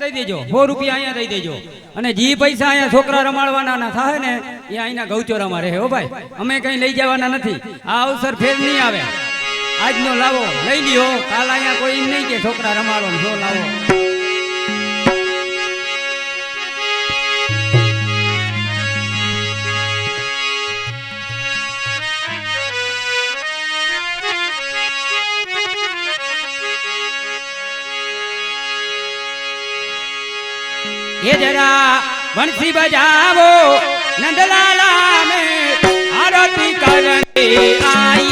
દઈ દેજો, સો રૂપિયા અહીંયા દઈ દેજો. અને જે પૈસા અહીંયા છોકરા રમાડવાના થાય ને, એ અહીંના ગૌચોરામાં રહે હો ભાઈ. અમે કઈ લઈ જવાના નથી. આ અવસર ફેર નહીં આવે. આજનો લાવો, લઈ લ્યો. કાલ અહીંયા કોઈ નહીં કે છોકરા રમાડો જો લાવો. એ જરા વંશી બજાવો નંદલાલા મે આરતી કરને આઈ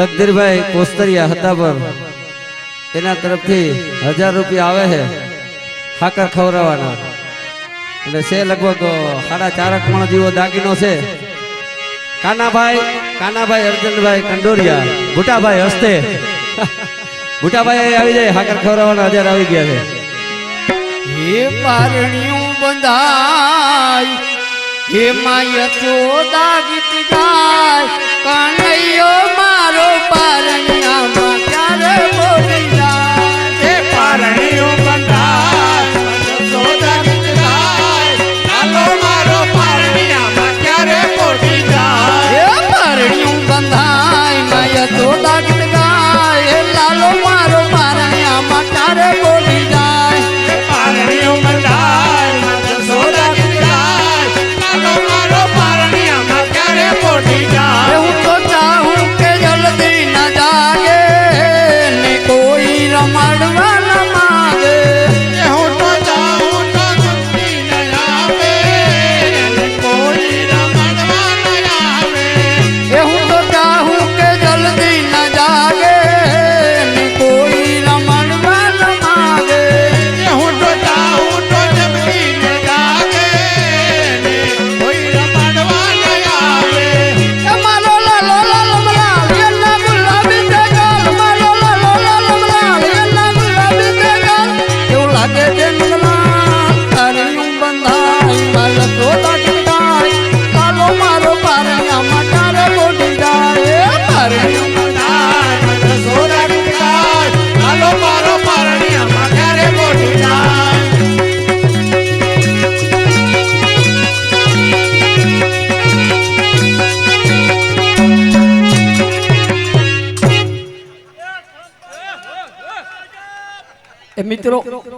લગધીરભાઈ કોસ્તરિયા હતા પર. એના તરફથી હજાર રૂપિયા આવે છે. ખાકર ખવડાવવાના. એટલે છે લગભગ સાડા ચારક મણ જેવો દાગીનો છે. કાનાભાઈ કાનાભાઈ અર્જુનભાઈ કંડોરિયા. ભૂટાભાઈ હસ્તે. ભૂટાભાઈ આવી જાય. ખાકર ખવડાવવાના હજાર આવી ગયા છે. હે પારણિયું બંધાય હે માય ચોદા ગીત ગાય કનૈયો મારો પારણિયામાં ક્યારે બોલી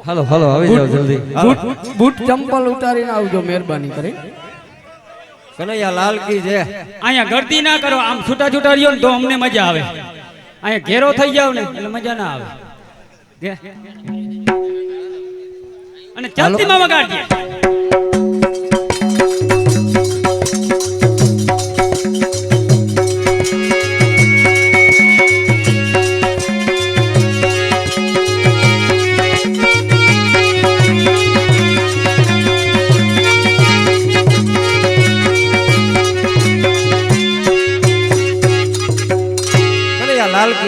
હાલો હાલો આવી જાવ જલ્દી. બૂટ બૂટ ચંપલ ઉતારીને આવજો મહેરબાની કરી. કનૈયા લાલ કી છે. અહીંયા ગળતી ના કરો આમ છૂટા છૂટા રહ્યો ને તો અમને મજા આવે. અહીંયા ઘેરો થઈ જાવ ને એટલે મજા ના આવે. અને ચાલતી માં વગાડજે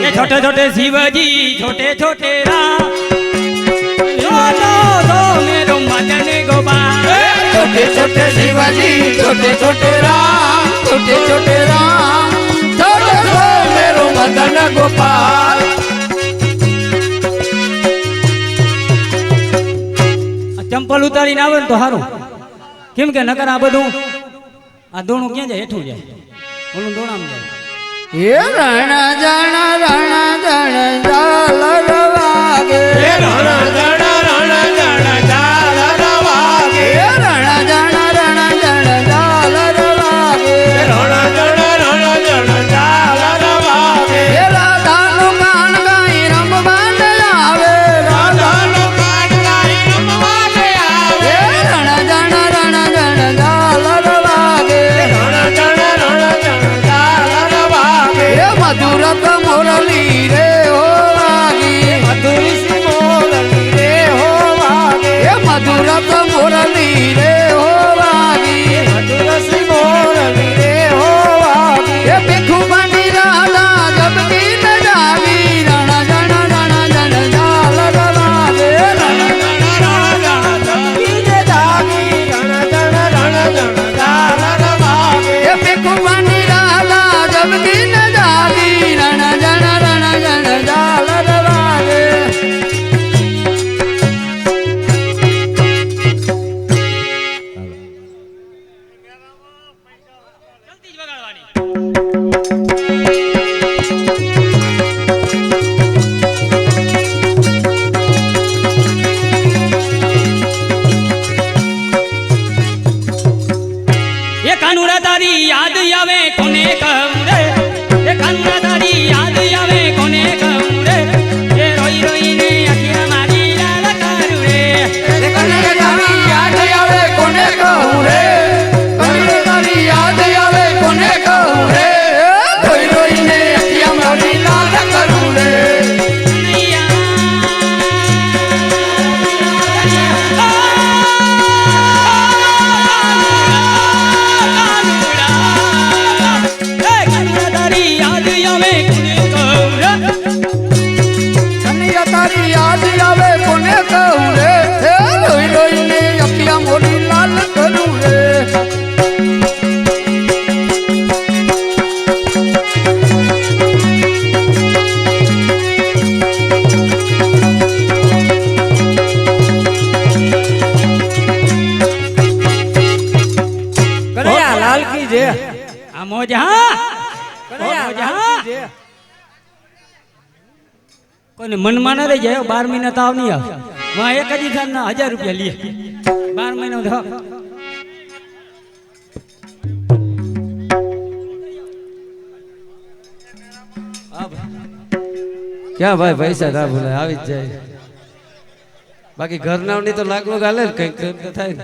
છોટે છોટે છોટે શિવજી છોટે છોટે રામ. છોટે છોટે શિવજી છોટે છોટે રામ છોટે છોટે રામ. છોટે મેરો મદન ગોપાલ. ચંપલ ઉતારીને આવે ને તો સારું કેમ કે નકર આ બધું આ દોણું ક્યાં જાય? હેઠું જાય. ઓલું દોણામાં જાય. હે રણ જણ રણ જણ જાલ રવાગે રણ જણ રણ જણ Lira. ya ve. Por... મનમાં ના રહી જાય બાર મહિના તાવ નહીં આવે. માં એક જ ના હજાર રૂપિયા લઈએ. બાર મહિનો થાવ ક્યાં ભાઈ પૈસા ના ભૂલાય, આવી જ જાય. બાકી ઘરના તો લાગણું ગાલે કંઈક થાય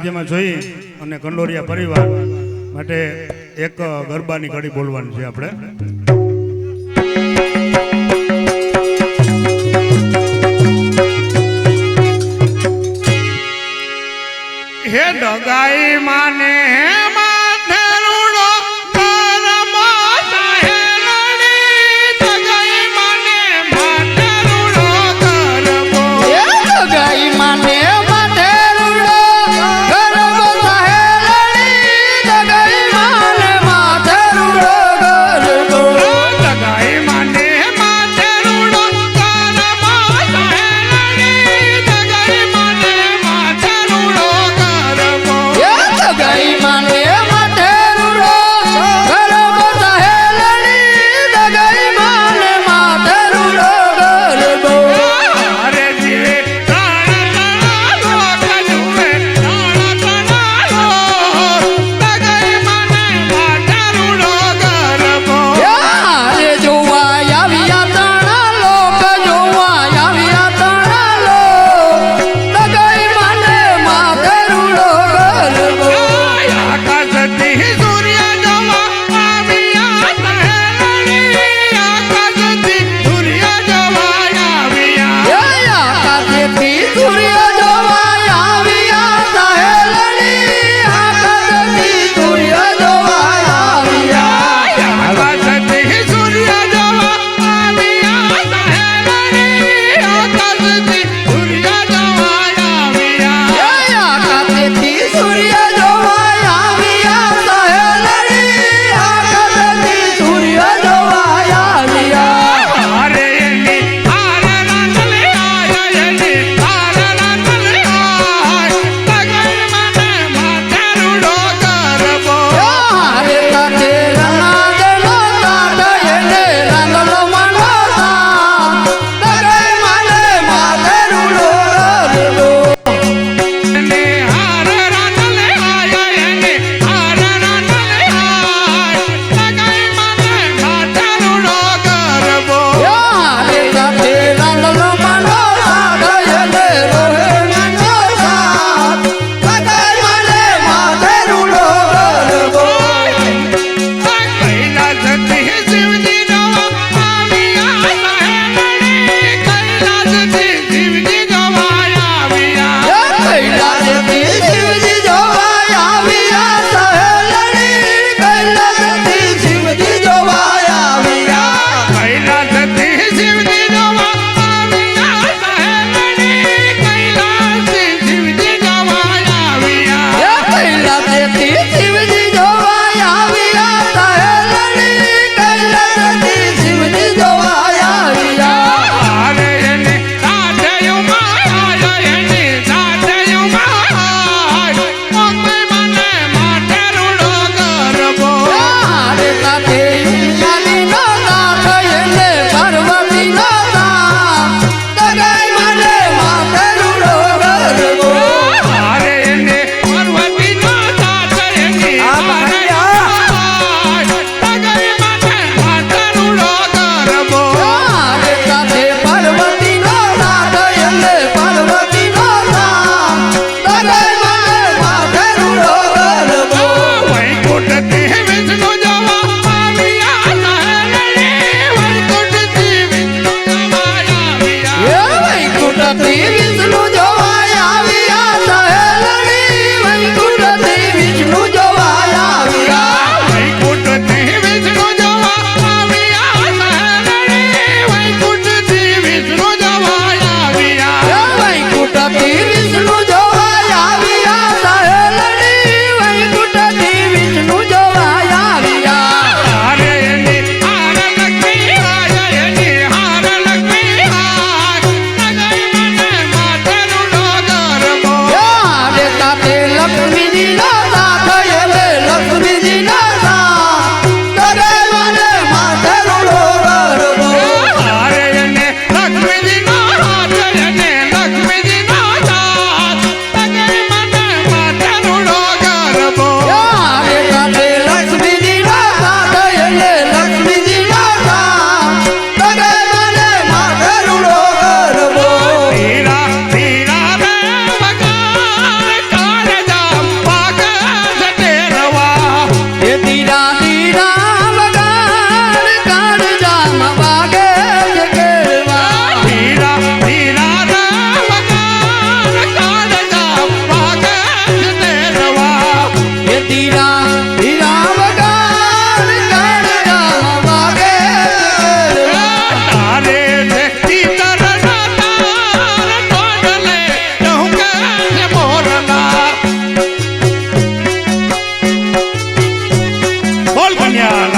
સાનિધ્યમાં જોઈ અને કંડોરિયા પરિવાર માટે એક ગરબાની ઘડી બોલવાની છે આપણે. હે ડગાઈ માને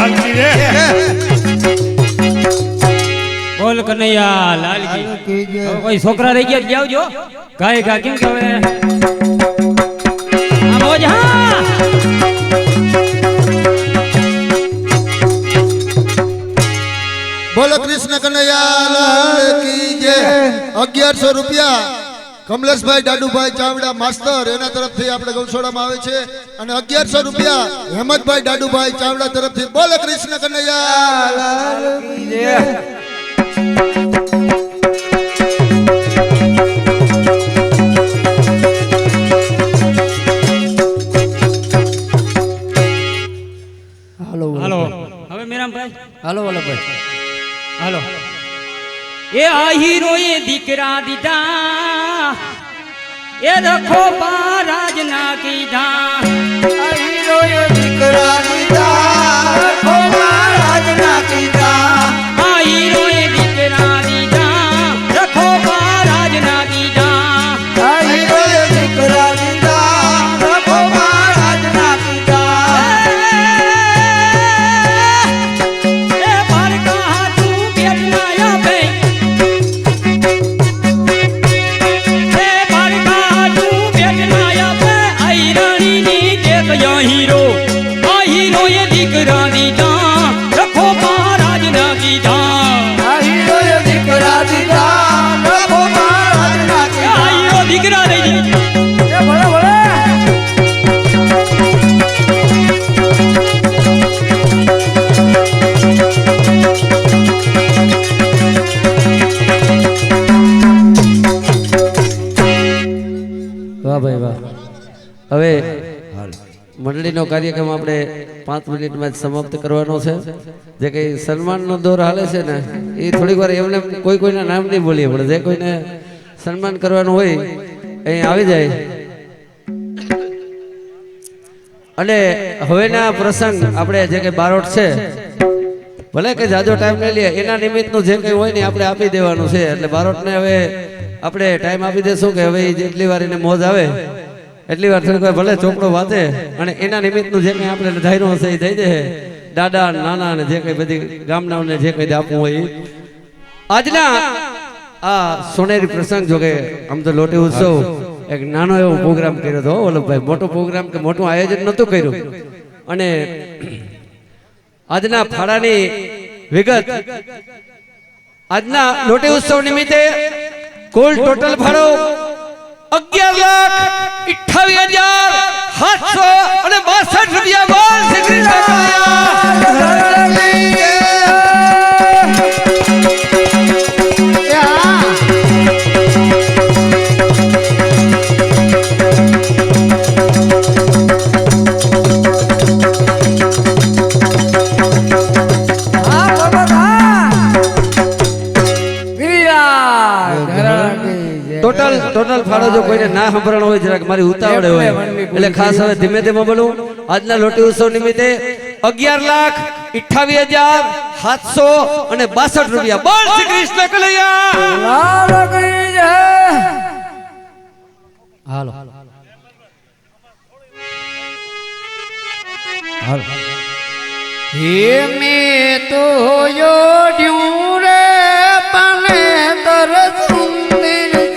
હાલકી રે બોલ કનૈયા લાલકી કોઈ છોકરા રહી ગયા જાવજો ગાય ગા કેમ કહેવે મોજ હા બોલો કૃષ્ણ કનૈયા લાલકી જય અગિયારસો રૂપિયા કમલેશભાઈ દાડુભાઈ ચાવડા માસ્તર એના તરફથી આપણે ગૌશાળામાં આવે છે. અને અગિયારસો રૂપિયા હેમંતભાઈ દાડુભાઈ ચાવડા તરફથી. બોલો કૃષ્ણ કનૈયા. હાલો હાલો. હવે મેરામભાઈ હાલો એ આ હીરોએ દીકરા દીધા. એ રખો બારાજ ના કીધા આ કાર્યક્રમ આપણે પાંચ મિનિટમાં સમાપ્ત કરવાનો છે. જે કંઈ સન્માનનો દોર હાલે છે ને, એ થોડીક વાર એમને કોઈ કોઈના નામ નહીં બોલીએ, પણ જે કોઈને સન્માન કરવાનું હોય અહીં આવી જાય. અને હવેના પ્રસંગ આપણે જે કંઈ બારોટ છે, ભલે કે જાજો ટાઈમ લઈ લઈએ, એના નિમિત્તનું જે કંઈ હોય ને આપણે આપી દેવાનું છે. એટલે બારોટને હવે આપણે ટાઈમ આપી દેશું કે હવે જેટલી વાર એને મોજ આવે એટલી વાર થોડીક ભલે ચોપડો વાંચે, અને એના નિમિત્તનું જે કંઈ આપણે ધાર્યું હશે એ થઈ જાય. દાદા, નાના અને જે કંઈ બધી ગામનાઓને જે કંઈ આપવું હોય આજના આ સોનેરી પ્રસંગ જો કે આમ તો લોટી ઉત્સવ એક નાનો એવો પ્રોગ્રામ કર્યો હતો વલ્લભભાઈ. મોટો પ્રોગ્રામ કે મોટું આયોજન નહોતું કર્યું. અને આજના ફાળાની વિગત. આજના લોટી ઉત્સવ નિમિત્તે કુલ ટોટલ ફાળો અગિયાર લાખ અઠાવી હજાર સાતસો અને બાસઠ રૂપિયા બોલ શ્રી કૃષ્ણ ના સંભળાણો હોય જરાક મારી ઉતાવળે હોય. એટલે ખાસ હવે ધીમે ધીમે બોલું આજના લોટી ઉત્સવ નિમિત્તે અગિયાર લાખ અઠાવીસ હજાર સાતસો અને બાસઠ રૂપિયા. બોલ શ્રી કૃષ્ણ કલૈયા હાલો. હે મેં તો યોડ્યું રે pane તર સુંદર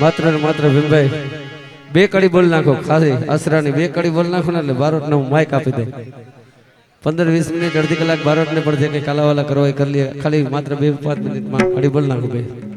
માત્ર ને માત્ર ભીમભાઈ, બે કડી બોલ નાખો, ખાલી આસરાની બે કડી બોલ નાખો ને એટલે બારોટને હું માઇક આપી દઉં પંદર વીસ મિનિટ, અડધી કલાક બારોટને પણ જે કંઈ કાલાવાલા કરવા એ કરી લઈએ ખાલી માત્ર બે પાંચ મિનિટમાં કડી બોલ નાખો ભાઈ.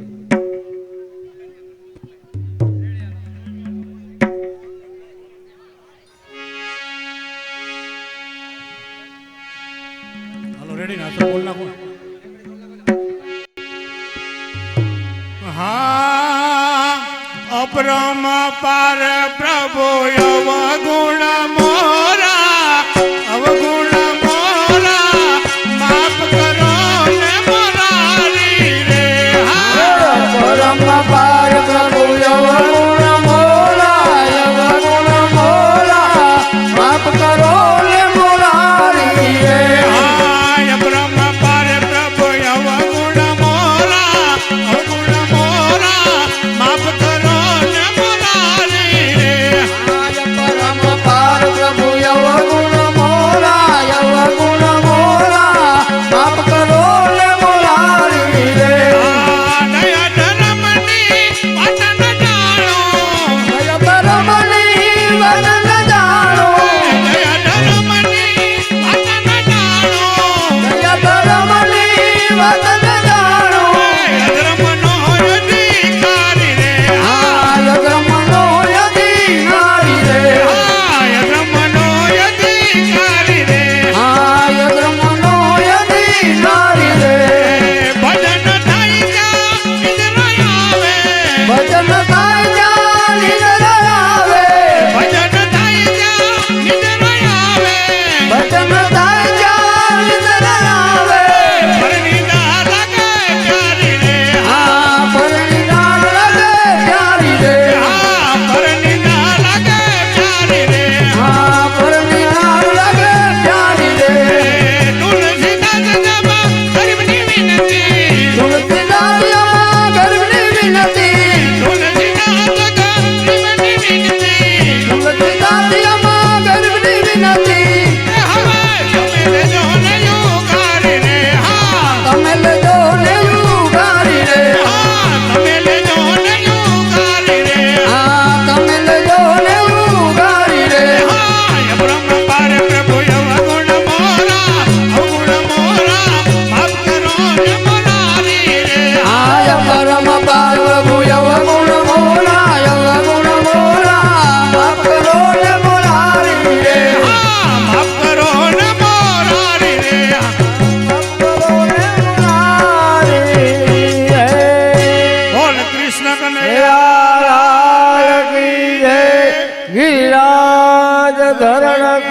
ગિરાજ ધરણ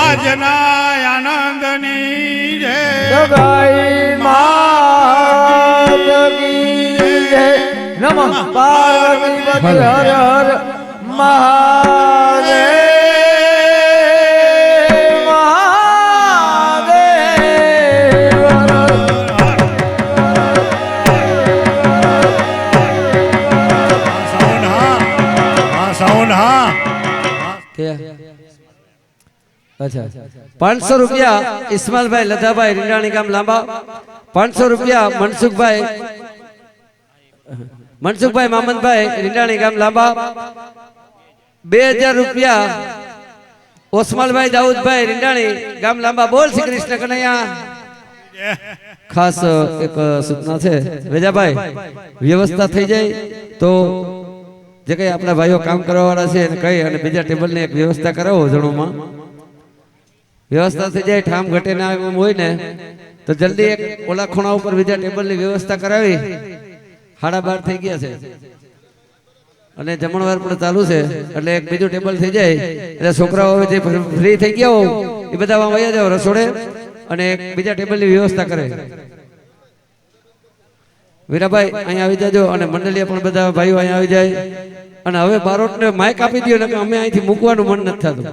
આજના આનંદની જય. ગાઈ નમઃ પાર્વતી હર હર મહાદેવ. પાંચસો રૂપિયા ઇસ્માલભાઈ લધાભાઈ રીંડાણી ગામ લાંબા. પાંચસો રૂપિયા મનસુખભાઈ મનસુખભાઈ મામનભાઈ રીંડાણી ગામ લાંબા. બે હજાર રૂપિયા ઓસમાલભાઈ દાઉદભાઈ રીંડાણી ગામ લાંબા. બોલ શ્રી કૃષ્ણ કનૈયા. ખાસ એક સૂચના છે. રજાભાઈ વ્યવસ્થા થઈ જાય તો જે કઈ આપણા ભાઈઓ કામ કરવા વાળા છે એને કહી અને બીજા ટેબલની એક વ્યવસ્થા કરાવો જણોમાં. વ્યવસ્થા થઈ જાય, ઠામ ઘટે ના એમ હોય ને, તો જલ્દી એક ઓલા ખૂણા ઉપર બીજા ટેબલની વ્યવસ્થા કરાવી. સાડા બાર થઈ ગયા છે. અને જમણવાર પણ ચાલુ છે, એટલે એક બીજું ટેબલ થઈ જાય. એટલે છોકરાઓ જે ફ્રી થઈ ગયા હો એ બધા વયા જાવ રસોડે અને એક બીજા ટેબલની વ્યવસ્થા કરે. વીરાભાઈ, અહીંયા આવી જાજો અને મંડળીયા પણ બધા ભાઈઓ અહીંયા આવી જાય. અને હવે બારોટને માઇક આપી દો ને અમે અહીંથી મૂકવાનું મન નથી થતું.